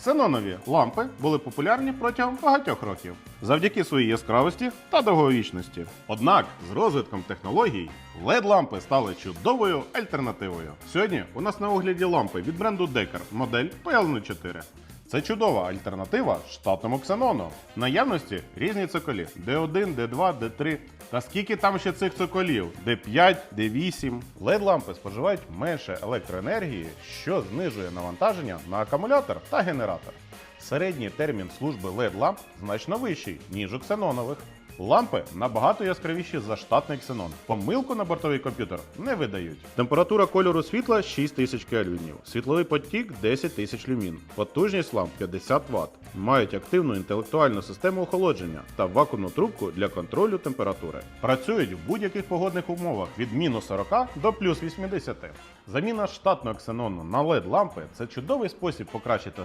Ксенонові лампи були популярні протягом багатьох років завдяки своїй яскравості та довговічності. Однак з розвитком технологій LED-лампи стали чудовою альтернативою. Сьогодні у нас на огляді лампи від бренду Decker модель PL04. Це чудова альтернатива штатному ксенону. Наявності різні цоколі D1, D2, D3. Та скільки там ще цих цоколів? D5, D8. LED-лампи споживають менше електроенергії, що знижує навантаження на акумулятор та генератор. Середній термін служби LED-ламп значно вищий, ніж у ксенонових. Лампи набагато яскравіші за штатний ксенон. Помилку на бортовий комп'ютер не видають. Температура кольору світла 6000 кельвінів, світловий потік 10 тисяч люмін, потужність ламп 50 Вт. Мають активну інтелектуальну систему охолодження та вакуумну трубку для контролю температури. Працюють в будь-яких погодних умовах від мінус 40 до плюс 80. Заміна штатного ксенону на LED лампи це чудовий спосіб покращити